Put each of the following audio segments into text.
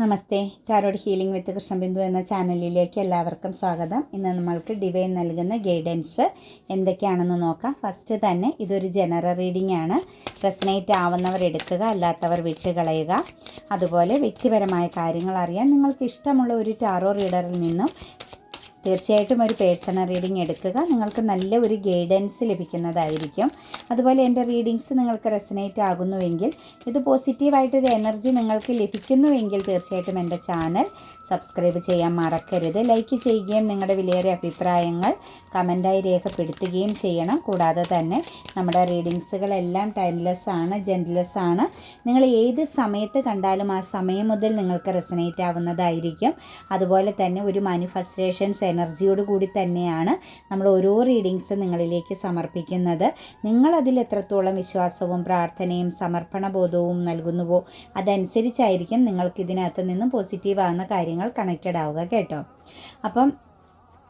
Namaste. Tarot healing with Krishnabindu എന്ന ചാനലിലേക്ക് എല്ലാവർക്കും സ്വാഗതം. ഇന്ന് നമ്മൾക്ക് ഡിവൈൻ നൽകുന്ന ഗൈഡൻസ് എന്തൊക്കെയാണെന്ന് നോക്കാം. ഫസ്റ്റ് തന്നെ ഇതൊരു ജനറൽ റീഡിംഗ് ആണ്. റെസനേറ്റ് ആവുന്നവർ എടുക്കുക അല്ലാത്തവർ വിട്ടുകളയുക. അതുപോലെ വ്യക്തിപരമായ കാര്യങ്ങൾ അറിയാൻ നിങ്ങൾക്ക് ഇഷ്ടമുള്ള ഒരു ടാറോ റീഡറിൽ നിന്നും തീർച്ചയായിട്ടും ഒരു പേഴ്സണൽ റീഡിംഗ് എടുക്കുക. നിങ്ങൾക്ക് നല്ല ഒരു ഗൈഡൻസ് ലഭിക്കുന്നതായിരിക്കും. അതുപോലെ എന്റെ റീഡിങ്സ് നിങ്ങൾക്ക് റെസനേറ്റ് ആകുന്നുവെങ്കിൽ ഇത് പോസിറ്റീവായിട്ടൊരു എനർജി നിങ്ങൾക്ക് ലഭിക്കുന്നുവെങ്കിൽ തീർച്ചയായിട്ടും എന്റെ ചാനൽ സബ്സ്ക്രൈബ് ചെയ്യാൻ മറക്കരുത്. ലൈക്ക് ചെയ്യുകയും നിങ്ങളുടെ വിലയേറിയ അഭിപ്രായങ്ങൾ കമന്റായി രേഖപ്പെടുത്തുകയും ചെയ്യണം. കൂടാതെ തന്നെ നമ്മുടെ റീഡിങ്സുകളെല്ലാം ടൈംലെസ് ആണ് ജെന്റ്ലെസ് ആണ്. നിങ്ങൾ ഏത് സമയത്ത് കണ്ടാലും ആ സമയം മുതൽ നിങ്ങൾക്ക് റെസനേറ്റ് ആവുന്നതായിരിക്കും. അതുപോലെ തന്നെ ഒരു മാനിഫെസ്റ്റേഷൻസ് എനർജിയോട് കൂടി തന്നെയാണ് നമ്മൾ ഓരോ റീഡിങ്സ് നിങ്ങളിലേക്ക് സമർപ്പിക്കുന്നത്. നിങ്ങൾ അതിൽ എത്രത്തോളം വിശ്വാസവും പ്രാർത്ഥനയും സമർപ്പണ ബോധവും നൽകുന്നുവോ അതനുസരിച്ചായിരിക്കും നിങ്ങൾക്ക് ഇതിനകത്ത് നിന്നും പോസിറ്റീവ് ആകുന്ന കാര്യങ്ങൾ കണക്റ്റഡ് ആവുക കേട്ടോ. അപ്പം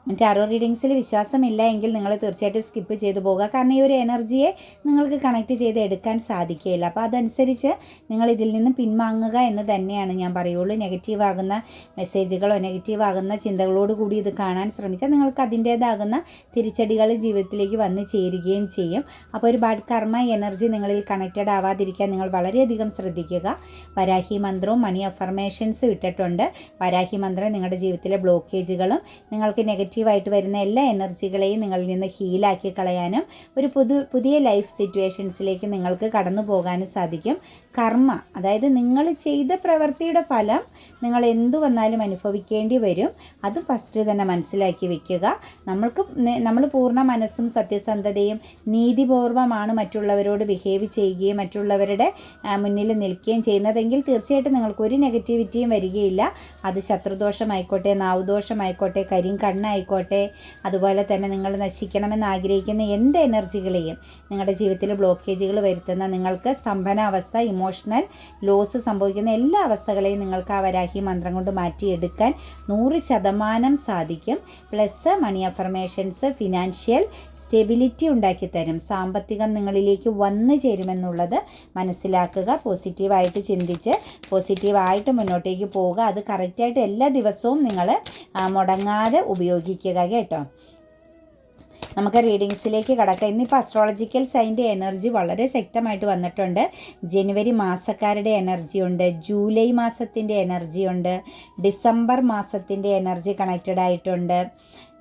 ടാറോ റീഡിങ്സിൽ വിശ്വാസമില്ല എങ്കിൽ നിങ്ങൾ തീർച്ചയായിട്ടും സ്കിപ്പ് ചെയ്തു പോകുക കാരണം ഈ ഒരു എനർജിയെ നിങ്ങൾക്ക് കണക്ട് ചെയ്ത് എടുക്കാൻ സാധിക്കുകയില്ല. അപ്പോൾ അതനുസരിച്ച് നിങ്ങൾ ഇതിൽ നിന്ന് പിൻവാങ്ങുക എന്ന് തന്നെയാണ് ഞാൻ പറയുള്ളൂ. നെഗറ്റീവ് ആകുന്ന മെസ്സേജുകളോ നെഗറ്റീവ് ആകുന്ന ചിന്തകളോട് കൂടി ഇത് കാണാൻ ശ്രമിച്ചാൽ നിങ്ങൾക്ക് അതിന്റേതാകുന്ന തിരിച്ചടികൾ ജീവിതത്തിലേക്ക് വന്ന് ചേരുകയും ചെയ്യും. അപ്പോൾ ഒരു ബാഡ് കർമ്മ എനർജി നിങ്ങളിൽ കണക്റ്റഡ് ആവാതിരിക്കാൻ നിങ്ങൾ വളരെയധികം ശ്രദ്ധിക്കുക. വരാഹി മന്ത്രവും മണി അഫർമേഷൻസും ഇട്ടിട്ടുണ്ട്. വരാഹി മന്ത്രം നിങ്ങളുടെ ജീവിതത്തിലെ ബ്ലോക്കേജുകളും നിങ്ങൾക്ക് നെഗറ്റീവായിട്ട് വരുന്ന എല്ലാ എനർജികളെയും നിങ്ങളിൽ നിന്ന് ഹീലാക്കി കളയാനും ഒരു പുതു പുതിയ ലൈഫ് സിറ്റുവേഷൻസിലേക്ക് നിങ്ങൾക്ക് കടന്നു പോകാനും സാധിക്കും. കർമ്മ അതായത് നിങ്ങൾ ചെയ്ത പ്രവൃത്തിയുടെ ഫലം നിങ്ങൾ എന്തു വന്നാലും അനുഭവിക്കേണ്ടി വരും. അത് ഫസ്റ്റ് തന്നെ മനസ്സിലാക്കി വെക്കുക. നമ്മൾക്ക് നമ്മൾ പൂർണ മനസ്സും സത്യസന്ധതയും നീതിപൂർവമാണ് മറ്റുള്ളവരോട് ബിഹേവ് ചെയ്യുകയും മറ്റുള്ളവരുടെ മുന്നിൽ നിൽക്കുകയും ചെയ്യുന്നതെങ്കിൽ തീർച്ചയായിട്ടും നിങ്ങൾക്ക് ഒരു നെഗറ്റിവിറ്റിയും വരികയില്ല. അത് ശത്രുദോഷമായിക്കോട്ടെ നാവുദോഷമായിക്കോട്ടെ കരിങ്കണ്ണായിക്കോട്ടെ അതുപോലെ തന്നെ നിങ്ങൾ നശിക്കണമെന്ന് ആഗ്രഹിക്കുന്ന എന്ത് എനർജികളെയും നിങ്ങളുടെ ജീവിതത്തിൽ ബ്ലോക്കേജുകൾ വരുത്തുന്ന നിങ്ങൾക്ക് സ്തംഭനാവസ്ഥ ഇമോഷണൽ ലോസ് സംഭവിക്കുന്ന എല്ലാ അവസ്ഥകളെയും നിങ്ങൾക്ക് ആ വരാഹി മന്ത്രം കൊണ്ട് മാറ്റിയെടുക്കാൻ നൂറ് ശതമാനം സാധിക്കും. Plus money affirmations financial stability ഉണ്ടാക്കി തരും സാമ്പത്തികം നിങ്ങളിലേക്ക് വന്നു ചേരുമെന്നുള്ളത് മനസ്സിലാക്കുക പോസിറ്റീവായിട്ട് ചിന്തിച്ച് പോസിറ്റീവായിട്ട് മുന്നോട്ടേക്ക് പോവുക. അത് കറക്റ്റായിട്ട് എല്ലാ ദിവസവും നിങ്ങൾ മുടങ്ങാതെ ഉപയോഗിക്കുക. കേട്ടോ. നമുക്ക് റീഡിങ്സിലേക്ക് കടക്കാം. ഇന്നിപ്പോൾ അസ്ട്രോളജിക്കൽ സൈന്റെ എനർജി വളരെ ശക്തമായിട്ട് വന്നിട്ടുണ്ട്. ജനുവരി മാസക്കാരുടെ എനർജി ഉണ്ട്. ജൂലൈ മാസത്തിന്റെ എനർജി ഉണ്ട്. ഡിസംബർ മാസത്തിന്റെ എനർജി കണക്റ്റഡ് ആയിട്ടുണ്ട്.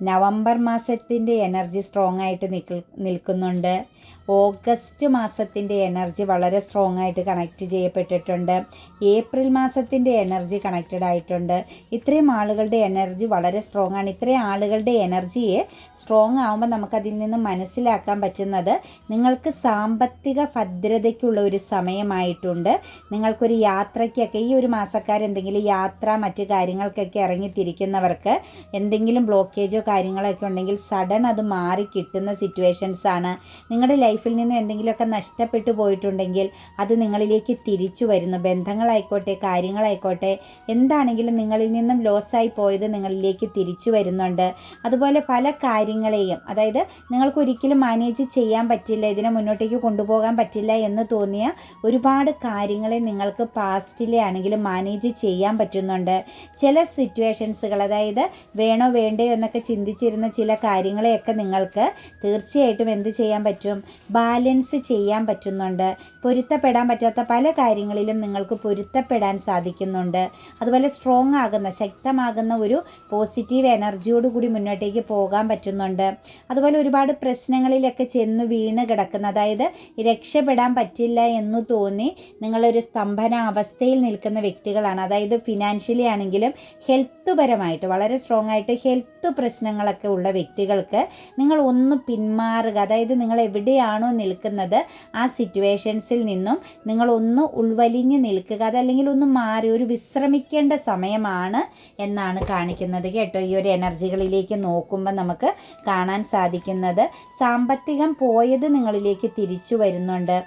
നവംബർ മാസത്തിന്റെ എനർജി സ്ട്രോങ് ആയിട്ട് നിൽക്ക നിൽക്കുന്നുണ്ട്. ഓഗസ്റ്റ് മാസത്തിന്റെ എനർജി വളരെ സ്ട്രോങ് ആയിട്ട് കണക്റ്റ് ചെയ്യപ്പെട്ടിട്ടുണ്ട്. ഏപ്രിൽ മാസത്തിന്റെ എനർജി കണക്റ്റഡ് ആയിട്ടുണ്ട്. ഇത്രയും ആളുകളുടെ എനർജി വളരെ സ്ട്രോങ് ആണ് ഇത്രയും ആളുകളുടെ എനർജിയെ സ്ട്രോങ് ആകുമ്പോൾ നമുക്കതിൽ നിന്ന് മനസ്സിലാക്കാൻ പറ്റുന്നത് നിങ്ങൾക്ക് സാമ്പത്തിക ഭദ്രതയ്ക്കുള്ള ഒരു സമയമായിട്ടുണ്ട്. നിങ്ങൾക്കൊരു യാത്രയ്ക്കൊക്കെ ഈ ഒരു മാസക്കാരെന്തെങ്കിലും യാത്ര മറ്റു കാര്യങ്ങൾക്കൊക്കെ ഇറങ്ങിത്തിരിക്കുന്നവർക്ക് എന്തെങ്കിലും ബ്ലോക്കേജോ കാര്യങ്ങളൊക്കെ ഉണ്ടെങ്കിൽ സഡൻ അത് മാറി കിട്ടുന്ന സിറ്റുവേഷൻസ് ആണ്. നിങ്ങളുടെ ലൈഫിൽ നിന്ന് എന്തെങ്കിലുമൊക്കെ നഷ്ടപ്പെട്ടു പോയിട്ടുണ്ടെങ്കിൽ അത് നിങ്ങളിലേക്ക് തിരിച്ചു വരുന്നു. ബന്ധങ്ങളായിക്കോട്ടെ കാര്യങ്ങളായിക്കോട്ടെ എന്താണെങ്കിലും നിങ്ങളിൽ നിന്നും ലോസായി പോയത് നിങ്ങളിലേക്ക് തിരിച്ചു വരുന്നുണ്ട്. അതുപോലെ പല കാര്യങ്ങളെയും അതായത് നിങ്ങൾക്ക് ഒരിക്കലും മാനേജ് ചെയ്യാൻ പറ്റില്ല ഇതിനെ മുന്നോട്ടേക്ക് കൊണ്ടുപോകാൻ പറ്റില്ല എന്ന് തോന്നിയ ഒരുപാട് കാര്യങ്ങളെ നിങ്ങൾക്ക് പാസ്റ്റിലെ ആണെങ്കിലും മാനേജ് ചെയ്യാൻ പറ്റുന്നുണ്ട്. ചില സിറ്റുവേഷൻസുകൾ അതായത് വേണോ വേണ്ടയോ എന്നൊക്കെ ചിന്തിച്ചിരുന്ന ചില കാര്യങ്ങളെയൊക്കെ നിങ്ങൾക്ക് തീർച്ചയായിട്ടും എന്ത് ചെയ്യാൻ പറ്റും? ബാലൻസ് ചെയ്യാൻ പറ്റുന്നുണ്ട്. പൊരുത്തപ്പെടാൻ പറ്റാത്ത പല കാര്യങ്ങളിലും നിങ്ങൾക്ക് പൊരുത്തപ്പെടാൻ സാധിക്കുന്നുണ്ട്. അതുപോലെ സ്ട്രോങ് ആകുന്ന ശക്തമാകുന്ന ഒരു പോസിറ്റീവ് എനർജിയോട് കൂടി മുന്നോട്ടേക്ക് പോകാൻ പറ്റുന്നുണ്ട്. അതുപോലെ ഒരുപാട് പ്രശ്നങ്ങളിലൊക്കെ ചെന്ന് വീണ് കിടക്കുന്ന അതായത് രക്ഷപ്പെടാൻ പറ്റില്ല എന്ന് തോന്നി നിങ്ങളൊരു സ്തംഭന അവസ്ഥയിൽ നിൽക്കുന്ന വ്യക്തികളാണ്. അതായത് ഫിനാൻഷ്യലി ആണെങ്കിലും ഹെൽത്ത് പരമായിട്ട് വളരെ സ്ട്രോങ് ആയിട്ട് ഹെൽത്ത് പ്രശ്നങ്ങളൊക്കെ ഉള്ള വ്യക്തികൾക്ക് നിങ്ങൾ ഒന്ന് പിന്മാറുക. അതായത് നിങ്ങൾ എവിടെയാണോ നിൽക്കുന്നത് ആ സിറ്റുവേഷൻസിൽ നിന്നും നിങ്ങൾ ഒന്ന് ഉൾവലിഞ്ഞ് നിൽക്കുക. അതല്ലെങ്കിൽ ഒന്ന് മാറി ഒരു വിശ്രമിക്കേണ്ട സമയമാണ് എന്നാണ് കാണിക്കുന്നത് കേട്ടോ ഈ ഒരു എനർജികളിലേക്ക് നോക്കുമ്പോൾ നമുക്ക് കാണാൻ സാധിക്കുന്നത്. സാമ്പത്തികം പോയത് നിങ്ങളിലേക്ക് തിരിച്ചു വരുന്നുണ്ട്.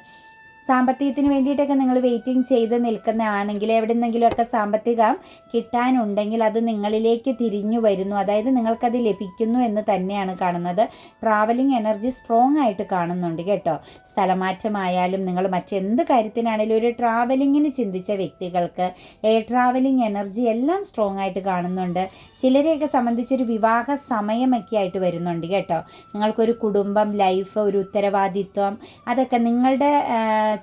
സാമ്പത്തികത്തിന് വേണ്ടിയിട്ടൊക്കെ നിങ്ങൾ വെയിറ്റിംഗ് ചെയ്ത് നിൽക്കുന്നതാണെങ്കിൽ എവിടെ നിന്നെങ്കിലുമൊക്കെ സാമ്പത്തികം കിട്ടാനുണ്ടെങ്കിൽ അത് നിങ്ങളിലേക്ക് തിരിഞ്ഞു വരുന്നു. അതായത് നിങ്ങൾക്കത് ലഭിക്കുന്നു എന്ന് തന്നെയാണ് കാണുന്നത്. ട്രാവലിംഗ് എനർജി സ്ട്രോങ് ആയിട്ട് കാണുന്നുണ്ട് കേട്ടോ. സ്ഥലമാറ്റമായാലും നിങ്ങൾ മറ്റെന്ത് കാര്യത്തിനാണെങ്കിലും ഒരു ട്രാവലിങ്ങിന് ചിന്തിച്ച വ്യക്തികൾക്ക് എയർ ട്രാവലിംഗ് എനർജി എല്ലാം സ്ട്രോങ് ആയിട്ട് കാണുന്നുണ്ട്. ചിലരെയൊക്കെ സംബന്ധിച്ചൊരു വിവാഹ സമയമൊക്കെ ആയിട്ട് വരുന്നുണ്ട് കേട്ടോ. നിങ്ങൾക്കൊരു കുടുംബം ലൈഫ് ഒരു ഉത്തരവാദിത്വം അതൊക്കെ നിങ്ങളുടെ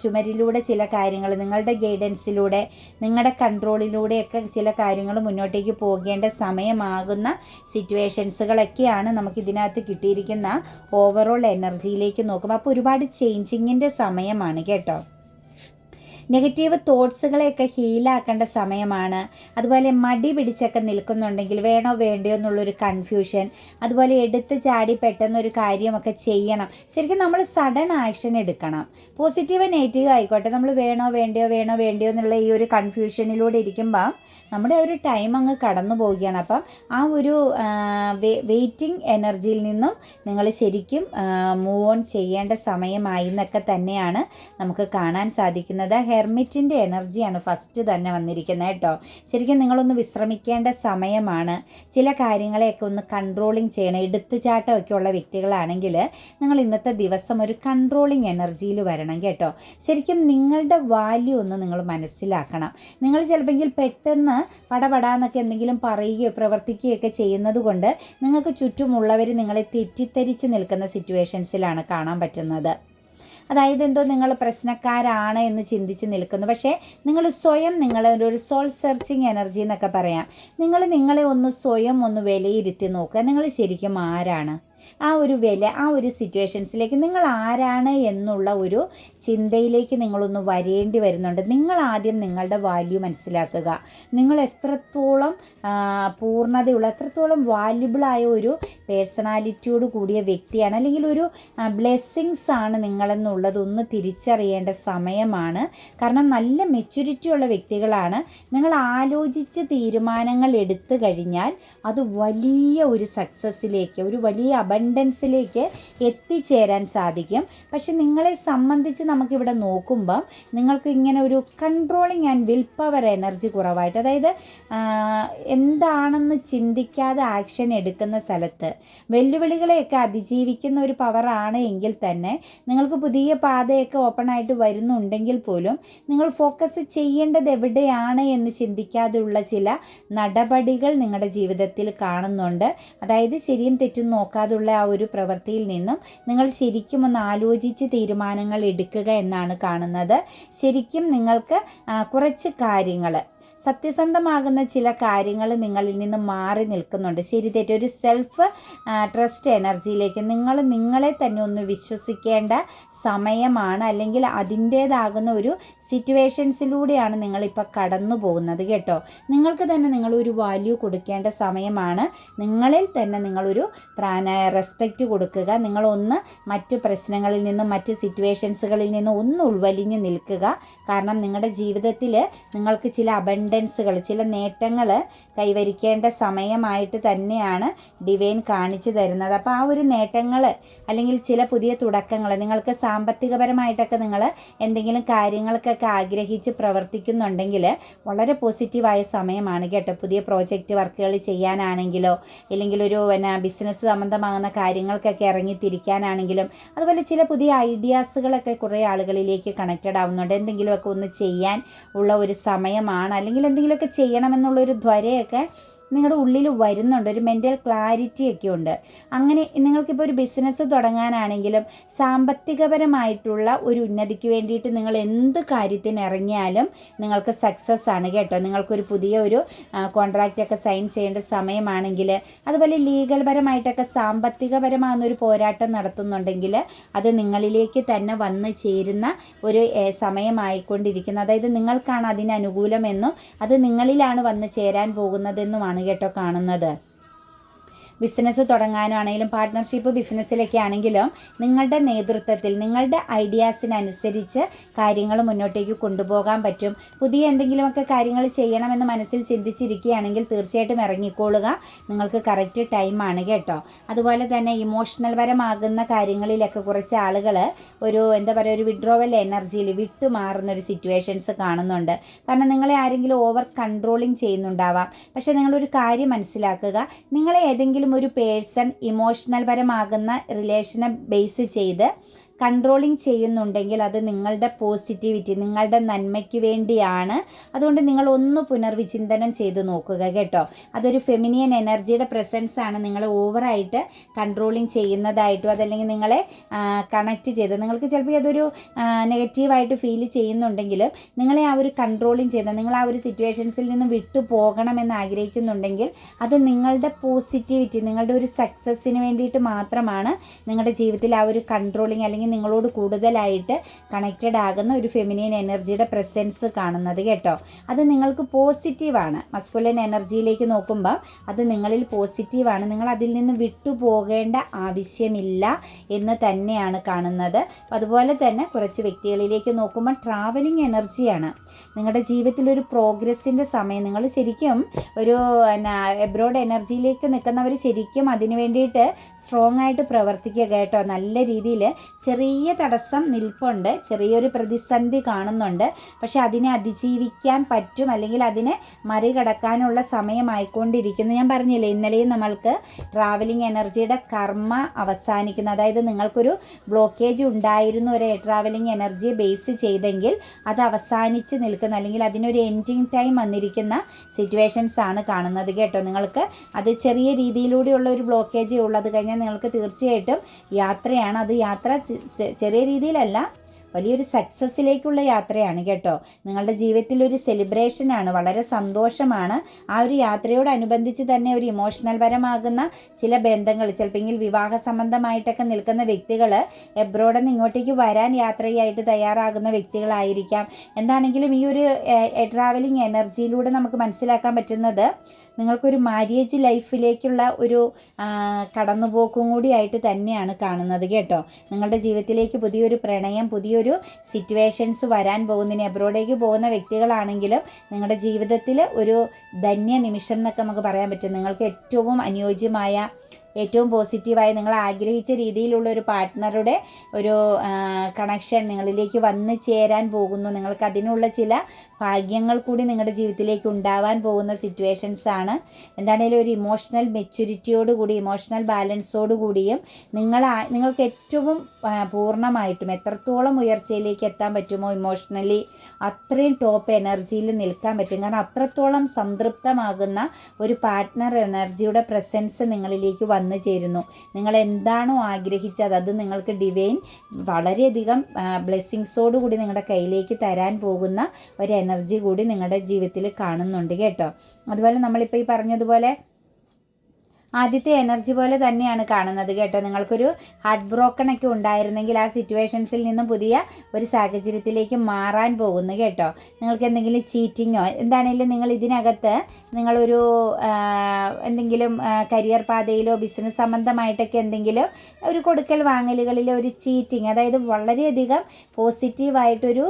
ചുമരിലൂടെ ചില കാര്യങ്ങൾ നിങ്ങളുടെ ഗൈഡൻസിലൂടെ നിങ്ങളുടെ കൺട്രോളിലൂടെയൊക്കെ ചില കാര്യങ്ങൾ മുന്നോട്ടേക്ക് പോകേണ്ട സമയമാകുന്ന സിറ്റുവേഷൻസുകളൊക്കെയാണ് നമുക്ക് ഇതിനകത്ത് കിട്ടിയിരിക്കുന്ന ഓവറോൾ എനർജിയിലേക്ക് നോക്കുമ്പോൾ. അപ്പോൾ ഒരുപാട് ചേഞ്ചിങ്ങിന്റെ സമയമാണ് കേട്ടോ. നെഗറ്റീവ് തോട്ട്സുകളെയൊക്കെ ഹീലാക്കേണ്ട സമയമാണ്. അതുപോലെ മടി പിടിച്ചൊക്കെ നിൽക്കുന്നുണ്ടെങ്കിൽ വേണോ വേണ്ടയോ എന്നുള്ളൊരു കൺഫ്യൂഷൻ അതുപോലെ എടുത്ത് ചാടി പെട്ടെന്നൊരു കാര്യമൊക്കെ ചെയ്യണം. ശരിക്കും നമ്മൾ സഡൻ ആക്ഷൻ എടുക്കണം. പോസിറ്റീവ് നെഗറ്റീവ് ആയിക്കോട്ടെ. നമ്മൾ വേണോ വേണ്ടയോ വേണോ വേണ്ടയോ എന്നുള്ള ഈ ഒരു കൺഫ്യൂഷനിലൂടെ ഇരിക്കുമ്പം നമ്മുടെ ഒരു ടൈം അങ്ങ് കടന്നു പോവുകയാണ്. അപ്പം ആ ഒരു വെയിറ്റിംഗ് എനർജിയിൽ നിന്നും നിങ്ങൾ ശരിക്കും മൂവ് ഓൺ ചെയ്യേണ്ട സമയമായി എന്നൊക്കെ തന്നെയാണ് നമുക്ക് കാണാൻ സാധിക്കുന്നത്. ഹെർമിറ്റിന്റെ എനർജിയാണ് ഫസ്റ്റ് തന്നെ വന്നിരിക്കുന്നത് കേട്ടോ. ശരിക്കും നിങ്ങളൊന്ന് വിശ്രമിക്കേണ്ട സമയമാണ്. ചില കാര്യങ്ങളെയൊക്കെ ഒന്ന് കൺട്രോളിങ് ചെയ്യണം. എടുത്തുചാട്ടമൊക്കെ ഉള്ള വ്യക്തികളാണെങ്കിൽ നിങ്ങൾ ഇന്നത്തെ ദിവസം ഒരു കൺട്രോളിങ് എനർജിയിൽ വരണം കേട്ടോ. ശരിക്കും നിങ്ങളുടെ വാല്യൂ ഒന്ന് നിങ്ങൾ മനസ്സിലാക്കണം. നിങ്ങൾ ചിലപ്പോൾ പെട്ടെന്ന് പടപടാന്നൊക്കെ എന്തെങ്കിലും പറയുകയോ പ്രവർത്തിക്കുകയൊക്കെ ചെയ്യുന്നത് കൊണ്ട് നിങ്ങൾക്ക് ചുറ്റുമുള്ളവർ നിങ്ങളെ തെറ്റിദ്ധരിച്ച് നിൽക്കുന്ന സിറ്റുവേഷൻസിലാണ് കാണാൻ പറ്റുന്നത്. അതായത് എന്തോ നിങ്ങൾ പ്രശ്നക്കാരാണ് എന്ന് ചിന്തിച്ച് നിൽക്കുന്നു. പക്ഷേ നിങ്ങൾ സ്വയം നിങ്ങളെ ഒരു- സോൾ സെർച്ചിങ് എനർജി എന്നൊക്കെ പറയാം. നിങ്ങൾ നിങ്ങളെ ഒന്ന് സ്വയം ഒന്ന് വിലയിരുത്തി നോക്കുക. നിങ്ങൾ ശരിക്കും ആരാണ്? ആ ഒരു വില ആ ഒരു സിറ്റുവേഷൻസിലേക്ക് നിങ്ങൾ ആരാണ് എന്നുള്ള ഒരു ചിന്തയിലേക്ക് നിങ്ങളൊന്ന് വരേണ്ടി വരുന്നുണ്ട്. നിങ്ങൾ ആദ്യം നിങ്ങളുടെ വാല്യൂ മനസ്സിലാക്കുക. നിങ്ങൾ എത്രത്തോളം പൂർണതയുള്ള എത്രത്തോളം വാല്യുബിളായ ഒരു പേഴ്സണാലിറ്റിയോട് കൂടിയ വ്യക്തിയാണ് അല്ലെങ്കിൽ ഒരു ബ്ലെസ്സിങ്സ് ആണ് നിങ്ങളെന്നുള്ളത് ഒന്ന് തിരിച്ചറിയേണ്ട സമയമാണ്. കാരണം നല്ല മെച്യൂരിറ്റി ഉള്ള വ്യക്തികളാണ്. നിങ്ങൾ ആലോചിച്ച് തീരുമാനങ്ങൾ എടുത്തു കഴിഞ്ഞാൽ അത് വലിയ ഒരു സക്സസ്സിലേക്ക് ഒരു വലിയ അബണ്ടൻസിലേക്ക് എത്തിച്ചേരാൻ സാധിക്കും. പക്ഷെ നിങ്ങളെ സംബന്ധിച്ച് നമുക്കിവിടെ നോക്കുമ്പം നിങ്ങൾക്ക് ഇങ്ങനെ ഒരു controlling and will power energy കുറവായിട്ട് അതായത് എന്താണെന്ന് ചിന്തിക്കാതെ ആക്ഷൻ എടുക്കുന്ന സ്ഥലത്ത് വെല്ലുവിളികളെയൊക്കെ അതിജീവിക്കുന്ന ഒരു പവറാണ് എങ്കിൽ തന്നെ നിങ്ങൾക്ക് പുതിയ പാതയൊക്കെ ഓപ്പൺ ആയിട്ട് വരുന്നുണ്ടെങ്കിൽ പോലും നിങ്ങൾ ഫോക്കസ് ചെയ്യേണ്ടത് എവിടെയാണ് എന്ന് ചിന്തിക്കാതെയുള്ള ചില നടപടികൾ നിങ്ങളുടെ ജീവിതത്തിൽ കാണുന്നുണ്ട്. അതായത് ശരിയും തെറ്റും നോക്കാതുള്ള ആ ഒരു പ്രവൃത്തിയിൽ നിന്നും നിങ്ങൾ ശരിക്കും ഒന്ന് ആലോചിച്ച് തീരുമാനങ്ങൾ എടുക്കുക എന്നാണ് കാണുന്നത്. ശരിക്കും നിങ്ങൾക്ക് കുറച്ച് കാര്യങ്ങൾ സത്യസന്ധമാകുന്ന ചില കാര്യങ്ങൾ നിങ്ങളിൽ നിന്ന് മാറി നിൽക്കുന്നുണ്ട്. ശരി തെറ്റ്. ഒരു സെൽഫ് ട്രസ്റ്റ് എനർജിയിലേക്ക് നിങ്ങൾ നിങ്ങളെ തന്നെ ഒന്ന് വിശ്വസിക്കേണ്ട സമയമാണ്. അല്ലെങ്കിൽ അതിന്റേതാകുന്ന ഒരു സിറ്റുവേഷൻസിലൂടെയാണ് നിങ്ങളിപ്പോൾ കടന്നു പോകുന്നത് കേട്ടോ. നിങ്ങൾക്ക് തന്നെ നിങ്ങളൊരു വാല്യൂ കൊടുക്കേണ്ട സമയമാണ്. നിങ്ങളിൽ തന്നെ നിങ്ങളൊരു പ്രാന റെസ്പെക്റ്റ് കൊടുക്കുക. നിങ്ങളൊന്ന് മറ്റു പ്രശ്നങ്ങളിൽ നിന്നും മറ്റ് സിറ്റുവേഷൻസുകളിൽ നിന്നും ഒന്ന് ഉൾവലിഞ്ഞ് നിൽക്കുക. കാരണം നിങ്ങളുടെ ജീവിതത്തിൽ നിങ്ങൾക്ക് ചില അബണ്ടൻസുകൾ ചില നേട്ടങ്ങൾ കൈവരിക്കേണ്ട സമയമായിട്ട് തന്നെയാണ് ഡിവൈൻ കാണിച്ചു തരുന്നത്. അപ്പോൾ ആ ഒരു നേട്ടങ്ങൾ അല്ലെങ്കിൽ ചില പുതിയ തുടക്കങ്ങൾ നിങ്ങൾക്ക് സാമ്പത്തികപരമായിട്ടൊക്കെ നിങ്ങൾ എന്തെങ്കിലും കാര്യങ്ങൾക്കൊക്കെ ആഗ്രഹിച്ച് പ്രവർത്തിക്കുന്നുണ്ടെങ്കിൽ വളരെ പോസിറ്റീവായ സമയമാണ് കേട്ടോ. പുതിയ പ്രോജക്റ്റ് വർക്കുകൾ ചെയ്യാനാണെങ്കിലോ ഇല്ലെങ്കിൽ ഒരു പിന്നെ ബിസിനസ് സംബന്ധമാകുന്ന കാര്യങ്ങൾക്കൊക്കെ ഇറങ്ങിത്തിരിക്കാനാണെങ്കിലും അതുപോലെ ചില പുതിയ ഐഡിയാസുകളൊക്കെ കുറേ ആളുകളിലേക്ക് കണക്റ്റഡ് ആവുന്നുണ്ട്. എന്തെങ്കിലുമൊക്കെ ഒന്ന് ചെയ്യാൻ ഉള്ള ഒരു സമയമാണ്. അല്ലെങ്കിൽ എന്തെങ്കിലുമൊക്കെ ചെയ്യണമെന്നുള്ളൊരു ധ്വരയൊക്കെ നിങ്ങളുടെ ഉള്ളിൽ വരുന്നുണ്ട് ഒരു മെന്റൽ ക്ലാരിറ്റി ഒക്കെ ഉണ്ട്. അങ്ങനെ നിങ്ങൾക്കിപ്പോൾ ഒരു ബിസിനസ് തുടങ്ങാനാണെങ്കിലും സാമ്പത്തികപരമായിട്ടുള്ള ഒരു ഉന്നതിക്ക് വേണ്ടിയിട്ട് നിങ്ങൾ എന്ത് കാര്യത്തിന് ഇറങ്ങിയാലും നിങ്ങൾക്ക് സക്സസ് ആണ് കേട്ടോ. നിങ്ങൾക്കൊരു പുതിയ ഒരു കോൺട്രാക്റ്റൊക്കെ സൈൻ ചെയ്യേണ്ട സമയമാണെങ്കിൽ അതുപോലെ ലീഗൽ പരമായിട്ടൊക്കെ സാമ്പത്തികപരമാകുന്ന ഒരു പോരാട്ടം നടത്തുന്നുണ്ടെങ്കിൽ അത് നിങ്ങളിലേക്ക് തന്നെ വന്ന് ചേരുന്ന ഒരു സമയമായിക്കൊണ്ടിരിക്കുന്നത്. അതായത് നിങ്ങൾക്കാണ് അതിന് അനുകൂലമെന്നും അത് നിങ്ങളിലാണ് വന്ന് ചേരാൻ പോകുന്നതെന്നുമാണ് കേട്ടോ കാണുന്നത്. ബിസിനസ് തുടങ്ങാനാണെങ്കിലും പാർട്ട്ണർഷിപ്പ് ബിസിനസ്സിലൊക്കെ ആണെങ്കിലും നിങ്ങളുടെ നേതൃത്വത്തിൽ നിങ്ങളുടെ ഐഡിയാസിനനുസരിച്ച് കാര്യങ്ങൾ മുന്നോട്ടേക്ക് കൊണ്ടുപോകാൻ പറ്റും. പുതിയ എന്തെങ്കിലുമൊക്കെ കാര്യങ്ങൾ ചെയ്യണമെന്ന് മനസ്സിൽ ചിന്തിച്ചിരിക്കുകയാണെങ്കിൽ തീർച്ചയായിട്ടും ഇറങ്ങിക്കോളുക. നിങ്ങൾക്ക് കറക്റ്റ് ടൈമാണ് കേട്ടോ. അതുപോലെ തന്നെ ഇമോഷണൽ പരമാകുന്ന കാര്യങ്ങളിലൊക്കെ കുറച്ച് ആളുകൾ ഒരു എന്താ പറയുക ഒരു വിഡ്രോവൽ എനർജിയിൽ വിട്ടുമാറുന്ന ഒരു സിറ്റുവേഷൻസ് കാണുന്നുണ്ട്. കാരണം നിങ്ങളെ ആരെങ്കിലും ഓവർ കൺട്രോളിങ് ചെയ്യുന്നുണ്ടാവാം. പക്ഷേ നിങ്ങളൊരു കാര്യം മനസ്സിലാക്കുക. നിങ്ങളെ ഏതെങ്കിലും ഒരു പേഴ്സൺ ഇമോഷണൽ പരമാകുന്ന റിലേഷനെ ബേസ് ചെയ്ത് കൺട്രോളിങ് ചെയ്യുന്നുണ്ടെങ്കിൽ അത് നിങ്ങളുടെ പോസിറ്റിവിറ്റി നിങ്ങളുടെ നന്മയ്ക്ക് വേണ്ടിയാണ്. അതുകൊണ്ട് നിങ്ങൾ ഒന്ന് പുനർവിചിന്തനം ചെയ്ത് നോക്കുക കേട്ടോ. അതൊരു ഫെമിനിയൻ എനർജിയുടെ പ്രസൻസ് ആണ്. നിങ്ങൾ ഓവറായിട്ട് കൺട്രോളിങ് ചെയ്യുന്നതായിട്ടും അതല്ലെങ്കിൽ നിങ്ങളെ കണക്റ്റ് ചെയ്ത് നിങ്ങൾക്ക് ചിലപ്പോൾ അതൊരു നെഗറ്റീവായിട്ട് ഫീൽ ചെയ്യുന്നുണ്ടെങ്കിലും നിങ്ങളെ ആ ഒരു കൺട്രോളിങ് ചെയ്ത് നിങ്ങൾ ആ ഒരു സിറ്റുവേഷൻസിൽ നിന്ന് വിട്ടു പോകണമെന്ന് ആഗ്രഹിക്കുന്നുണ്ടെങ്കിൽ അത് നിങ്ങളുടെ പോസിറ്റിവിറ്റി നിങ്ങളുടെ ഒരു സക്സസ്സിന് വേണ്ടിയിട്ട് മാത്രമാണ് നിങ്ങളുടെ ജീവിതത്തിൽ ആ ഒരു കൺട്രോളിങ് അല്ലെങ്കിൽ നിങ്ങളോട് കൂടുതലായിട്ട് കണക്റ്റഡ് ആകുന്ന ഒരു ഫെമിനിൻ എനർജിയുടെ പ്രസൻസ് കാണുന്നത് കേട്ടോ. അത് നിങ്ങൾക്ക് പോസിറ്റീവാണ് മസ്കുലൻ എനർജിയിലേക്ക് നോക്കുമ്പോൾ അത് നിങ്ങളിൽ പോസിറ്റീവാണ് നിങ്ങൾ അതിൽ നിന്ന് വിട്ടുപോകേണ്ട ആവശ്യമില്ല എന്ന് തന്നെയാണ് കാണുന്നത്. അതുപോലെ തന്നെ കുറച്ച് വ്യക്തികളിലേക്ക് നോക്കുമ്പോൾ ട്രാവലിംഗ് എനർജിയാണ് നിങ്ങളുടെ ജീവിതത്തിൽ ഒരു പ്രോഗ്രസ്സിന്റെ സമയം. നിങ്ങൾ ശരിക്കും ഒരു എന്നാ എബ്രോഡ് എനർജിയിലേക്ക് നിൽക്കുന്നവർ ശരിക്കും അതിന് വേണ്ടിയിട്ട് സ്ട്രോങ് ആയിട്ട് പ്രവർത്തിക്കുക കേട്ടോ. നല്ല രീതിയിൽ ചെറിയ തടസ്സം നിൽപ്പുണ്ട്. ചെറിയൊരു പ്രതിസന്ധി കാണുന്നുണ്ട്. പക്ഷെ അതിനെ അതിജീവിക്കാൻ പറ്റും. അല്ലെങ്കിൽ അതിനെ മറികടക്കാനുള്ള സമയമായിക്കൊണ്ടിരിക്കുന്നു. ഞാൻ പറഞ്ഞില്ലേ ഇന്നലെയും നമ്മൾക്ക് ട്രാവലിംഗ് എനർജിയുടെ കർമ്മ അവസാനിക്കുന്നു. അതായത് നിങ്ങൾക്കൊരു ബ്ലോക്കേജ് ഉണ്ടായിരുന്നു. ഒരു ട്രാവലിംഗ് എനർജിയെ ബേസ് ചെയ്തെങ്കിൽ അത് അവസാനിച്ച് നിൽക്കുന്ന അല്ലെങ്കിൽ അതിനൊരു എൻഡിങ് ടൈം വന്നിരിക്കുന്ന സിറ്റുവേഷൻസ് ആണ് കാണുന്നത് കേട്ടോ. നിങ്ങൾക്ക് അത് ചെറിയ രീതിയിലൂടെയുള്ള ഒരു ബ്ലോക്കേജ് ഉള്ളത് കഴിഞ്ഞാൽ നിങ്ങൾക്ക് തീർച്ചയായിട്ടും യാത്രയാണ്. അത് യാത്ര ചെറിയ രീതിയിലല്ല വലിയൊരു സക്സസ്സിലേക്കുള്ള യാത്രയാണ് കേട്ടോ. നിങ്ങളുടെ ജീവിതത്തിൽ ഒരു സെലിബ്രേഷനാണ് വളരെ സന്തോഷമാണ്. ആ ഒരു യാത്രയോടനുബന്ധിച്ച് തന്നെ ഒരു ഇമോഷണൽ പരമാകുന്ന ചില ബന്ധങ്ങൾ ചിലപ്പോൾ വിവാഹ സംബന്ധമായിട്ടൊക്കെ നിൽക്കുന്ന വ്യക്തികൾ എബ്രോഡിൽ നിന്ന് ഇങ്ങോട്ടേക്ക് വരാൻ യാത്രയായിട്ട് തയ്യാറാകുന്ന വ്യക്തികളായിരിക്കാം. എന്താണെങ്കിലും ഈ ഒരു ട്രാവലിംഗ് എനർജിയിലൂടെ നമുക്ക് മനസ്സിലാക്കാൻ പറ്റുന്നത് നിങ്ങൾക്കൊരു മാര്യേജ് ലൈഫിലേക്കുള്ള ഒരു കടന്നുപോക്കും കൂടിയായിട്ട് തന്നെയാണ് കാണുന്നത് കേട്ടോ. നിങ്ങളുടെ ജീവിതത്തിലേക്ക് പുതിയൊരു പ്രണയം പുതിയൊരു സിറ്റുവേഷൻസ് വരാൻ പോകുന്നതിന് എബ്രോഡേക്ക് പോകുന്ന വ്യക്തികളാണെങ്കിലും നിങ്ങളുടെ ജീവിതത്തിൽ ഒരു ധന്യ നിമിഷം എന്നൊക്കെ നമുക്ക് പറയാൻ പറ്റും. നിങ്ങൾക്ക് ഏറ്റവും അനുയോജ്യമായ ഏറ്റവും പോസിറ്റീവായി നിങ്ങൾ ആഗ്രഹിച്ച രീതിയിലുള്ള ഒരു പാർട്ട്ണറുടെ ഒരു കണക്ഷൻ നിങ്ങളിലേക്ക് വന്ന് ചേരാൻ പോകുന്നു. നിങ്ങൾക്ക് അതിനുള്ള ചില ഭാഗ്യങ്ങൾ കൂടി നിങ്ങളുടെ ജീവിതത്തിലേക്ക് ഉണ്ടാവാൻ പോകുന്ന സിറ്റുവേഷൻസ് ആണ്. എന്താണെങ്കിലും ഒരു ഇമോഷണൽ മെച്യൂരിറ്റിയോട് കൂടി ഇമോഷണൽ ബാലൻസോട് കൂടിയും നിങ്ങൾ നിങ്ങൾക്ക് ഏറ്റവും പൂർണമായിട്ടും എത്രത്തോളം ഉയർച്ചയിലേക്ക് എത്താൻ പറ്റുമോ ഇമോഷണലി അത്രയും ടോപ്പ് എനർജിയിൽ നിൽക്കാൻ പറ്റും. കാരണം അത്രത്തോളം സംതൃപ്തമാകുന്ന ഒരു പാർട്ട്ണർ എനർജിയുടെ പ്രസൻസ് നിങ്ങളിലേക്ക് വന്ന് വന്നു ചേരുന്നു. നിങ്ങൾ എന്താണോ ആഗ്രഹിച്ചത് അത് നിങ്ങൾക്ക് ഡിവൈൻ വളരെയധികം ബ്ലെസ്സിങ്സോട് കൂടി നിങ്ങളുടെ കയ്യിലേക്ക് തരാൻ പോകുന്ന ഒരു എനർജി കൂടി നിങ്ങളുടെ ജീവിതത്തിൽ കാണുന്നുണ്ട് കേട്ടോ. അതുപോലെ നമ്മളിപ്പോൾ ഈ പറഞ്ഞതുപോലെ ആദ്യത്തെ എനർജി പോലെ തന്നെയാണ് കാണുന്നത് കേട്ടോ. നിങ്ങൾക്കൊരു ഹാർട്ട് ബ്രോക്കൺ ഒക്കെ ഉണ്ടായിരുന്നെങ്കിൽ ആ സിറ്റുവേഷൻസിൽ നിന്നും പുതിയ ഒരു സാഹചര്യത്തിലേക്ക് മാറാൻ പോകുന്നു കേട്ടോ. നിങ്ങൾക്ക് എന്തെങ്കിലും ചീറ്റിങ്ങോ എന്താണെങ്കിലും നിങ്ങൾ ഇതിനകത്ത് നിങ്ങളൊരു എന്തെങ്കിലും കരിയർ പാതയിലോ ബിസിനസ് സംബന്ധമായിട്ടൊക്കെ എന്തെങ്കിലും ഒരു കൊടുക്കൽ വാങ്ങലുകളിലെ ഒരു ചീറ്റിങ് അതായത് വളരെയധികം പോസിറ്റീവായിട്ടൊരു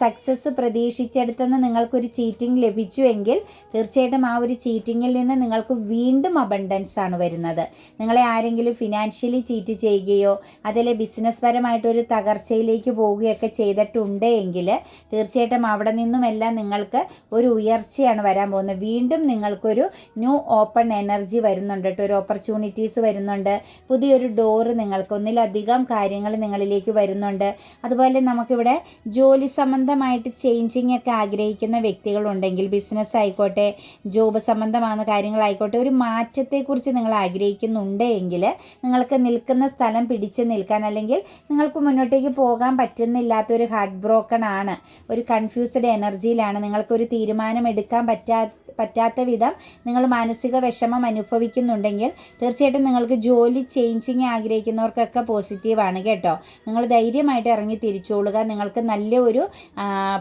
സക്സസ് പ്രതീക്ഷിച്ചെടുത്തെന്ന് നിങ്ങൾക്കൊരു ചീറ്റിംഗ് ലഭിച്ചുവെങ്കിൽ തീർച്ചയായിട്ടും ആ ഒരു ചീറ്റിങ്ങിൽ നിന്ന് നിങ്ങൾക്ക് വീണ്ടും അബണ്ടൻസ് ആണ്. വരുന്നത്. നിങ്ങളെ ആരെങ്കിലും ഫിനാൻഷ്യലി ചീറ്റ് ചെയ്യുകയോ അതിൽ ബിസിനസ് പരമായിട്ടൊരു തകർച്ചയിലേക്ക് പോവുകയൊക്കെ ചെയ്തിട്ടുണ്ട് എങ്കിൽ തീർച്ചയായിട്ടും അവിടെ നിന്നുമെല്ലാം നിങ്ങൾക്ക് ഒരു ഉയർച്ചയാണ് വരാൻ പോകുന്നത്. വീണ്ടും നിങ്ങൾക്കൊരു ന്യൂ ഓപ്പൺ എനർജി വരുന്നുണ്ട് കേട്ടോ. ഒരു ഓപ്പർച്യൂണിറ്റീസ് വരുന്നുണ്ട്. പുതിയൊരു ഡോറ് നിങ്ങൾക്ക് ഒന്നിലധികം കാര്യങ്ങൾ നിങ്ങളിലേക്ക് വരുന്നുണ്ട്. അതുപോലെ നമുക്കിവിടെ ജോലി സംബന്ധമായിട്ട് ചേഞ്ചിങ് ഒക്കെ ആഗ്രഹിക്കുന്ന വ്യക്തികളുണ്ടെങ്കിൽ ബിസിനസ് ആയിക്കോട്ടെ ജോബ് സംബന്ധമാകുന്ന കാര്യങ്ങളായിക്കോട്ടെ ഒരു മാറ്റത്തെക്കുറിച്ച് നിങ്ങൾ ആഗ്രഹിക്കുന്നുണ്ട് എങ്കിൽ നിങ്ങൾക്ക് നിൽക്കുന്ന സ്ഥലം പിടിച്ച് നിൽക്കാൻ അല്ലെങ്കിൽ നിങ്ങൾക്ക് മുന്നോട്ടേക്ക് പോകാൻ പറ്റുന്നില്ലാത്ത ഒരു ഹാർട്ട് ബ്രോക്കൺ ആണ്. ഒരു കൺഫ്യൂസ്ഡ് എനർജിയിലാണ് നിങ്ങൾക്കൊരു തീരുമാനം എടുക്കാൻ പറ്റാ പറ്റാത്ത വിധം നിങ്ങൾ മാനസിക വിഷമം അനുഭവിക്കുന്നുണ്ടെങ്കിൽ തീർച്ചയായിട്ടും നിങ്ങൾക്ക് ജോലി ചേഞ്ചിങ് ആഗ്രഹിക്കുന്നവർക്കൊക്കെ പോസിറ്റീവാണ് കേട്ടോ. നിങ്ങൾ ധൈര്യമായിട്ട് ഇറങ്ങി തിരിച്ചോളുക. നിങ്ങൾക്ക് നല്ല ഒരു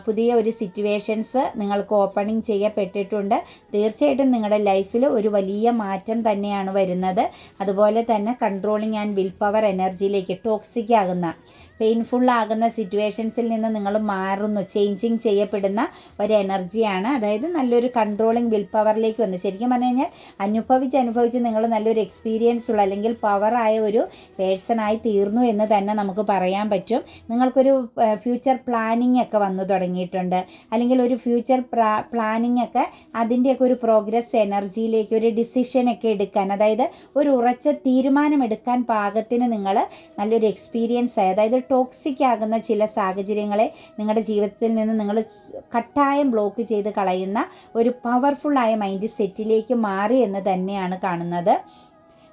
പുതിയ ഒരു സിറ്റുവേഷൻസ് നിങ്ങൾക്ക് ഓപ്പണിങ് ചെയ്യപ്പെട്ടിട്ടുണ്ട്. തീർച്ചയായിട്ടും നിങ്ങളുടെ ലൈഫിൽ ഒരു വലിയ മാറ്റം തന്നെയാണ് തന്നെയാണ് വരുന്നത്. അതുപോലെ തന്നെ കൺട്രോളിങ് ആൻഡ് വിൽ പവർ എനർജിയിലേക്ക് ടോക്സിക് ആകുന്ന പെയിൻഫുൾ ആകുന്ന സിറ്റുവേഷൻസിൽ നിന്ന് നിങ്ങൾ മാറുന്നു. ചേഞ്ചിങ് ചെയ്യപ്പെടുന്ന ഒരു എനർജിയാണ് അതായത് നല്ലൊരു കൺട്രോളിങ് വിൽ പവറിലേക്ക് വന്നു. ശരിക്കും പറഞ്ഞു കഴിഞ്ഞാൽ അനുഭവിച്ച് അനുഭവിച്ച് നിങ്ങൾ നല്ലൊരു എക്സ്പീരിയൻസ് ഉള്ള അല്ലെങ്കിൽ പവറായ ഒരു പേഴ്സണായി തീർന്നു എന്ന് തന്നെ നമുക്ക് പറയാൻ പറ്റും. നിങ്ങൾക്കൊരു ഫ്യൂച്ചർ പ്ലാനിങ് ഒക്കെ വന്നു തുടങ്ങിയിട്ടുണ്ട്. അല്ലെങ്കിൽ ഒരു ഫ്യൂച്ചർ പ്ലാനിങ് ഒക്കെ അതിന്റെയൊക്കെ ഒരു പ്രോഗ്രസ് എനർജിയിലേക്ക് ഒരു ഡിസിഷനൊക്കെ എടുക്കാൻ അതായത് ഒരു ഉറച്ച തീരുമാനമെടുക്കാൻ പാകത്തിന് നിങ്ങൾ നല്ലൊരു എക്സ്പീരിയൻസ് ആയി അതായത് ടോക്സിക് ആകുന്ന ചില സാഹചര്യങ്ങളെ നിങ്ങളുടെ ജീവിതത്തിൽ നിന്ന് നിങ്ങൾ കട്ടായം ബ്ലോക്ക് ചെയ്ത് കളയുന്ന ഒരു പവർഫുള്ളായ മൈൻഡ് സെറ്റിലേക്ക് മാറി എന്ന് തന്നെയാണ് കാണുന്നത്.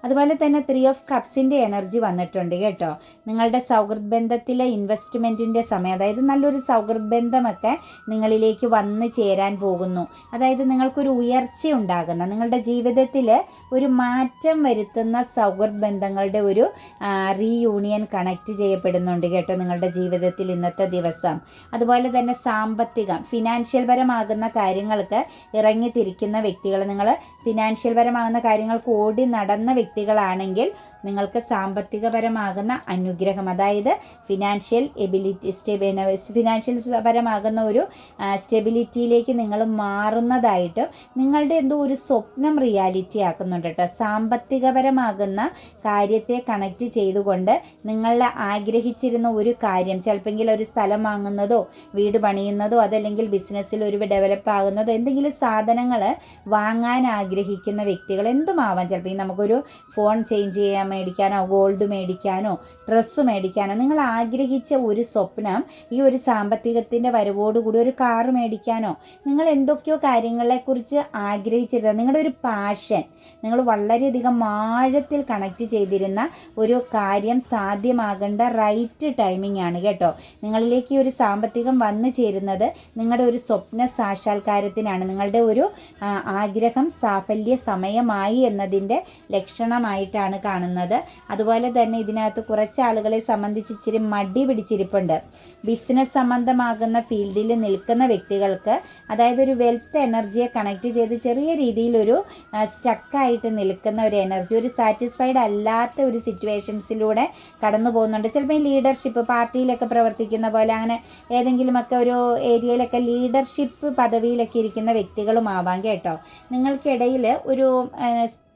അതുപോലെ തന്നെ ത്രീ ഓഫ് കപ്സിന്റെ എനർജി വന്നിട്ടുണ്ട് കേട്ടോ. നിങ്ങളുടെ സൗഹൃദ ബന്ധത്തിലെ ഇൻവെസ്റ്റ്മെന്റിന്റെ സമയം അതായത് നല്ലൊരു സൗഹൃദ ബന്ധമൊക്കെ നിങ്ങളിലേക്ക് വന്ന് ചേരാൻ പോകുന്നു. അതായത് നിങ്ങൾക്കൊരു ഉയർച്ച ഉണ്ടാകുന്ന. നിങ്ങളുടെ ജീവിതത്തിൽ ഒരു മാറ്റം വരുത്തുന്ന സൗഹൃദ ബന്ധങ്ങളുടെ ഒരു റീയൂണിയൻ കണക്ട് ചെയ്യപ്പെടുന്നുണ്ട് കേട്ടോ നിങ്ങളുടെ ജീവിതത്തിൽ ഇന്നത്തെ ദിവസം. അതുപോലെ തന്നെ സാമ്പത്തികം ഫിനാൻഷ്യൽ പരമാകുന്ന കാര്യങ്ങൾക്ക് ഇറങ്ങി തിരിക്കുന്ന വ്യക്തികൾ നിങ്ങൾ ഫിനാൻഷ്യൽ പരമാകുന്ന കാര്യങ്ങൾക്ക് ഓടി നടന്ന വ്യക്തികളാണെങ്കിൽ നിങ്ങൾക്ക് സാമ്പത്തികപരമാകുന്ന അനുഗ്രഹം അതായത് ഫിനാൻഷ്യൽ എബിലിറ്റി സ്റ്റെബി ഫിനാൻഷ്യൽ പരമാകുന്ന ഒരു സ്റ്റെബിലിറ്റിയിലേക്ക് നിങ്ങൾ മാറുന്നതായിട്ടും നിങ്ങളുടെ എന്തോ ഒരു സ്വപ്നം റിയാലിറ്റി ആക്കുന്നുണ്ട് കേട്ടോ സാമ്പത്തികപരമാകുന്ന കാര്യത്തെ കണക്റ്റ് ചെയ്തുകൊണ്ട് നിങ്ങൾ ആഗ്രഹിച്ചിരുന്ന ഒരു കാര്യം ചിലപ്പോൾ ഒരു സ്ഥലം വാങ്ങുന്നതോ വീട് പണിയുന്നതോ അതല്ലെങ്കിൽ ബിസിനസ്സിൽ ഒരു ഡെവലപ്പ് ആകുന്നതോ എന്തെങ്കിലും സാധനങ്ങൾ വാങ്ങാൻ ആഗ്രഹിക്കുന്ന വ്യക്തികൾ എന്തുമാവാം? ചിലപ്പോൾ നമുക്കൊരു ഫോൺ ചേഞ്ച് ചെയ്യാൻ മേടിക്കാനോ ഗോൾഡ് മേടിക്കാനോ ഡ്രസ്സ് മേടിക്കാനോ നിങ്ങൾ ആഗ്രഹിച്ച ഒരു സ്വപ്നം ഈ ഒരു സാമ്പത്തികത്തിന്റെ വരവോടുകൂടി ഒരു കാറ് മേടിക്കാനോ നിങ്ങൾ എന്തൊക്കെയോ കാര്യങ്ങളെക്കുറിച്ച് ആഗ്രഹിച്ചിരുന്ന നിങ്ങളുടെ ഒരു പാഷൻ നിങ്ങൾ വളരെയധികം ആഴത്തിൽ കണക്റ്റ് ചെയ്തിരുന്ന ഒരു കാര്യം സാധ്യമാകേണ്ട റൈറ്റ് ടൈമിംഗ് ആണ് കേട്ടോ. നിങ്ങളിലേക്ക് ഒരു സാമ്പത്തികം വന്നു ചേരുന്നത് നിങ്ങളുടെ ഒരു സ്വപ്ന സാക്ഷാത്കാരത്തിനാണ്. നിങ്ങളുടെ ഒരു ആഗ്രഹം സാഫല്യ സമയമായി എന്നതിന്റെ ലക്ഷണമായിട്ടാണ് കാണുന്നത്. അതുപോലെ തന്നെ ഇതിനകത്ത് കുറച്ച് ആളുകളെ സംബന്ധിച്ച് ഇച്ചിരി മടി പിടിച്ചിരിപ്പുണ്ട്. ബിസിനസ് സംബന്ധമാകുന്ന ഫീൽഡിൽ നിൽക്കുന്ന വ്യക്തികൾക്ക് അതായത് ഒരു വെൽത്ത് എനർജിയെ കണക്ട് ചെയ്ത് ചെറിയ രീതിയിലൊരു സ്റ്റക്കായിട്ട് നിൽക്കുന്ന ഒരു എനർജി ഒരു സാറ്റിസ്ഫൈഡ് അല്ലാത്ത ഒരു സിറ്റുവേഷൻസിലൂടെ കടന്നു പോകുന്നുണ്ട്. ചിലപ്പോൾ ലീഡർഷിപ്പ് പാർട്ടിയിലൊക്കെ പ്രവർത്തിക്കുന്ന പോലെ അങ്ങനെ ഏതെങ്കിലുമൊക്കെ ഒരു ഏരിയയിലൊക്കെ ലീഡർഷിപ്പ് പദവിയിലൊക്കെ ഇരിക്കുന്ന വ്യക്തികളുമാവാം കേട്ടോ. നിങ്ങൾക്കിടയിൽ ഒരു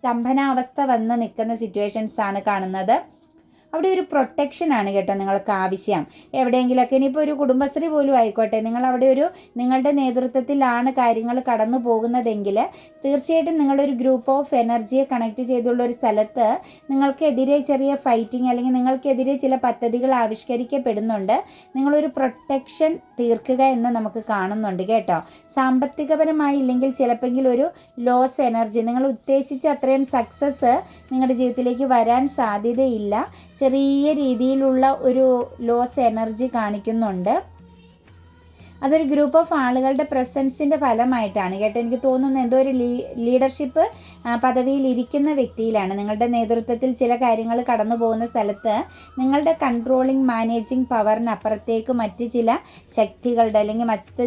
സ്തംഭനാവസ്ഥ വന്ന് നിൽക്കുന്ന സിറ്റുവേഷൻസ് ആണ് കാണുന്നത്. അവിടെ ഒരു പ്രൊട്ടക്ഷനാണ് കേട്ടോ നിങ്ങൾക്ക് ആവശ്യം. എവിടെയെങ്കിലുമൊക്കെ ഇനിയിപ്പോൾ ഒരു കുടുംബശ്രീ പോലും ആയിക്കോട്ടെ നിങ്ങൾ അവിടെ ഒരു നിങ്ങളുടെ നേതൃത്വത്തിലാണ് കാര്യങ്ങൾ കടന്നു പോകുന്നതെങ്കിൽ തീർച്ചയായിട്ടും നിങ്ങളൊരു ഗ്രൂപ്പ് ഓഫ് എനർജിയെ കണക്ട് ചെയ്തുള്ള ഒരു സ്ഥലത്ത് നിങ്ങൾക്കെതിരെ ചെറിയ ഫൈറ്റിംഗ് അല്ലെങ്കിൽ നിങ്ങൾക്കെതിരെ ചില പദ്ധതികൾ ആവിഷ്കരിക്കപ്പെടുന്നുണ്ട്. നിങ്ങളൊരു പ്രൊട്ടക്ഷൻ തീർക്കുക എന്ന് നമുക്ക് കാണുന്നുണ്ട് കേട്ടോ. സാമ്പത്തികപരമായി ഇല്ലെങ്കിൽ ചിലപ്പോൾ ഒരു ലോസ് എനർജി നിങ്ങൾ ഉദ്ദേശിച്ച അത്രയും സക്സസ് നിങ്ങളുടെ ജീവിതത്തിലേക്ക് വരാൻ സാധ്യതയില്ല. ചെറിയ രീതിയിലുള്ള ഒരു ലോസ് എനർജി കാണിക്കുന്നുണ്ട്. അതൊരു ഗ്രൂപ്പ് ഓഫ് ആളുകളുടെ പ്രസൻസിന്റെ ഫലമായിട്ടാണ്. കേട്ടോ എനിക്ക് തോന്നുന്നു എന്തോ ഒരു ലീഡർഷിപ്പ് പദവിയിൽ ഇരിക്കുന്ന വ്യക്തിയിലാണ്. നിങ്ങളുടെ നേതൃത്വത്തിൽ ചില കാര്യങ്ങൾ കടന്നു പോകുന്ന സ്ഥലത്ത് നിങ്ങളുടെ കൺട്രോളിങ് മാനേജിങ് പവറിനപ്പുറത്തേക്ക് മറ്റ് ചില ശക്തികളുടെ അല്ലെങ്കിൽ മറ്റ്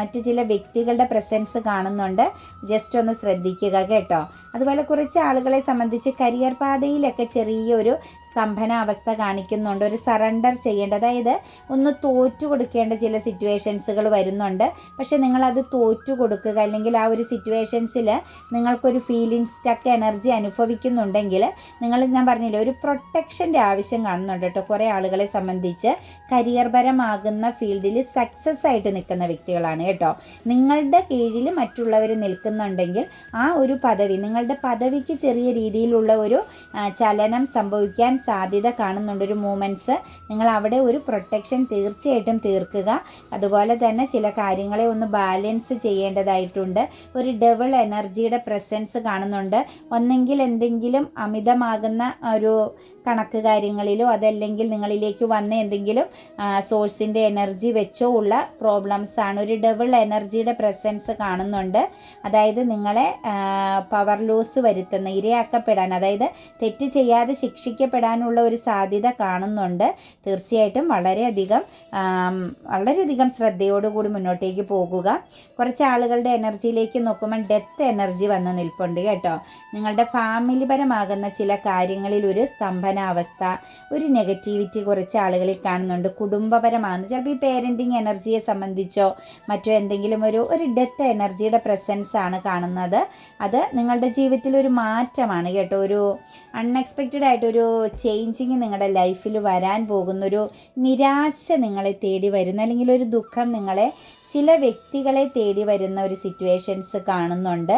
മറ്റ് ചില വ്യക്തികളുടെ പ്രസൻസ് കാണുന്നുണ്ട്. ജസ്റ്റ് ഒന്ന് ശ്രദ്ധിക്കുക കേട്ടോ. അതുപോലെ കുറച്ച് ആളുകളെ സംബന്ധിച്ച് കരിയർ പാതയിലൊക്കെ ചെറിയൊരു സ്തംഭനാവസ്ഥ കാണിക്കുന്നുണ്ട്. ഒരു സറണ്ടർ ചെയ്യേണ്ട അതായത് ഒന്ന് തോറ്റു കൊടുക്കേണ്ട ചില സിറ്റുവേഷൻസ് കേസുകൾ വരുന്നുണ്ട്. പക്ഷേ നിങ്ങളത് തോറ്റു കൊടുക്കുക അല്ലെങ്കിൽ ആ ഒരു സിറ്റുവേഷൻസിൽ നിങ്ങൾക്കൊരു ഫീലിംഗ് സ്റ്റക്ക് എനർജി അനുഭവിക്കുന്നുണ്ടെങ്കിൽ നിങ്ങൾ ഞാൻ പറഞ്ഞില്ല ഒരു പ്രൊട്ടക്ഷന്റെ ആവശ്യം കാണുന്നുണ്ട് കേട്ടോ. കുറേ ആളുകളെ സംബന്ധിച്ച് കരിയർപരമാകുന്ന ഫീൽഡിൽ സക്സസ് ആയിട്ട് നിൽക്കുന്ന വ്യക്തികളാണ് കേട്ടോ. നിങ്ങളുടെ കീഴിൽ മറ്റുള്ളവർ നിൽക്കുന്നുണ്ടെങ്കിൽ ആ ഒരു പദവി നിങ്ങളുടെ പദവിക്ക് ചെറിയ രീതിയിലുള്ള ഒരു ചലനം സംഭവിക്കാൻ സാധ്യത കാണുന്നുണ്ട്. ഒരു മൂമെന്റ്സ് നിങ്ങൾ അവിടെ ഒരു പ്രൊട്ടക്ഷൻ തീർച്ചയായിട്ടും തീർക്കുക. അതുപോലെ തന്നെ ചില കാര്യങ്ങളെ ഒന്ന് ബാലൻസ് ചെയ്യേണ്ടതായിട്ടുണ്ട്. ഒരു ഡബിൾ എനർജിയുടെ പ്രസൻസ് കാണുന്നുണ്ട്. ഒന്നെങ്കിൽ എന്തെങ്കിലും അമിതമാകുന്ന ഒരു കണക്ക് കാര്യങ്ങളിലോ അതല്ലെങ്കിൽ നിങ്ങളിലേക്ക് വന്ന എന്തെങ്കിലും സോഴ്സിന്റെ എനർജി വെച്ചോ ഉള്ള പ്രോബ്ലംസ് ആണ്. ഒരു ഡബിൾ എനർജിയുടെ പ്രസൻസ് കാണുന്നുണ്ട്. അതായത് നിങ്ങളെ പവർ ലോസ് വരുത്തുന്ന ഇരയാക്കപ്പെടാൻ അതായത് തെറ്റ് ചെയ്യാതെ ശിക്ഷിക്കപ്പെടാനുള്ള ഒരു സാധ്യത കാണുന്നുണ്ട്. തീർച്ചയായിട്ടും വളരെയധികം വളരെയധികം ശ്രദ്ധയോടുകൂടി മുന്നോട്ടേക്ക് പോകുക. കുറച്ച് ആളുകളുടെ എനർജിയിലേക്ക് നോക്കുമ്പോൾ ഡെത്ത് എനർജി വന്ന് നിൽപ്പുണ്ട് കേട്ടോ. നിങ്ങളുടെ ഫാമിലി പരമാകുന്ന ചില കാര്യങ്ങളിൽ ഒരു സ്തംഭനാവസ്ഥ ഒരു നെഗറ്റിവിറ്റി കുറച്ച് ആളുകളിൽ കാണുന്നുണ്ട് കുടുംബപരമാകുന്ന. ചിലപ്പോൾ ഈ പേരന്റിങ് എനർജിയെ സംബന്ധിച്ചോ മറ്റോ എന്തെങ്കിലും ഒരു ഒരു ഡെത്ത് എനർജിയുടെ പ്രസൻസ് ആണ് കാണുന്നത്. അത് നിങ്ങളുടെ ജീവിതത്തിൽ ഒരു മാറ്റമാണ് കേട്ടോ. ഒരു അൺഎക്സ്പെക്റ്റഡ് ആയിട്ടൊരു ചേഞ്ചിങ് നിങ്ങളുടെ ലൈഫിൽ വരാൻ പോകുന്ന ഒരു നിരാശ നിങ്ങളെ തേടി വരുന്ന. അല്ലെങ്കിൽ ഒരു ദുഃഖം നിങ്ങളെ ചില വ്യക്തികളെ തേടി വരുന്ന ഒരു സിറ്റുവേഷൻസ് കാണുന്നുണ്ട്.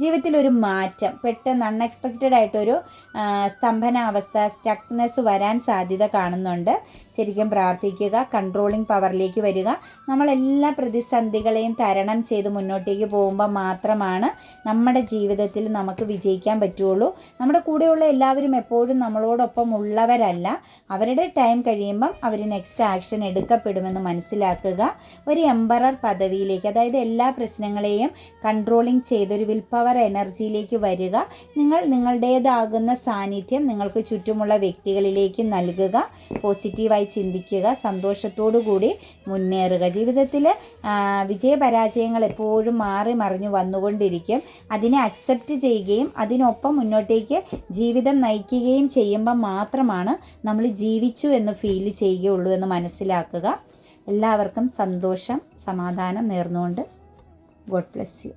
ജീവിതത്തിൽ ഒരു മാറ്റം പെട്ടെന്ന് അൺഎക്സ്പെക്റ്റഡ് ആയിട്ടൊരു സ്തംഭനാവസ്ഥ സ്റ്റക്നെസ് വരാൻ സാധ്യത കാണുന്നുണ്ട്. ശരിക്കും പ്രാർത്ഥിക്കുക കൺട്രോളിംഗ് പവറിലേക്ക് വരിക. നമ്മളെല്ലാ പ്രതിസന്ധികളെയും തരണം ചെയ്ത് മുന്നോട്ടേക്ക് പോകുമ്പോൾ മാത്രമാണ് നമ്മുടെ ജീവിതത്തിൽ നമുക്ക് വിജയിക്കാൻ പറ്റുള്ളൂ. നമ്മുടെ കൂടെയുള്ള എല്ലാവരും എപ്പോഴും നമ്മളോടൊപ്പം ഉള്ളവരല്ല. അവരുടെ ടൈം കഴിയുമ്പം അവർ നെക്സ്റ്റ് ആക്ഷൻ എടുക്കപ്പെടുമെന്ന് മനസ്സിലാക്കുക. ഒരു എംബറർ പദവിയിലേക്ക് അതായത് എല്ലാ പ്രശ്നങ്ങളെയും കൺട്രോളിങ് ചെയ്തൊരു വിൽ പവർ എനർജിയിലേക്ക് വരിക. നിങ്ങൾ നിങ്ങളുടേതാകുന്ന സാന്നിധ്യം നിങ്ങൾക്ക് ചുറ്റുമുള്ള വ്യക്തികളിലേക്ക് നൽകുക. പോസിറ്റീവായി ചിന്തിക്കുക. സന്തോഷത്തോടു കൂടി മുന്നേറുക. ജീവിതത്തിൽ വിജയപരാജയങ്ങൾ എപ്പോഴും മാറി മറിഞ്ഞു വന്നുകൊണ്ടിരിക്കും. അതിനെ അക്സെപ്റ്റ് ചെയ്യുകയും അതിനൊപ്പം മുന്നോട്ടേക്ക് ജീവിതം നയിക്കുകയും ചെയ്യുമ്പോൾ മാത്രമാണ് നമ്മൾ ജീവിച്ചു എന്ന് ഫീൽ ചെയ്യുകയുള്ളൂ എന്ന് മനസ്സിലാക്കുക. എല്ലാവർക്കും സന്തോഷം സമാധാനം നേർന്നുകൊണ്ട്. God bless you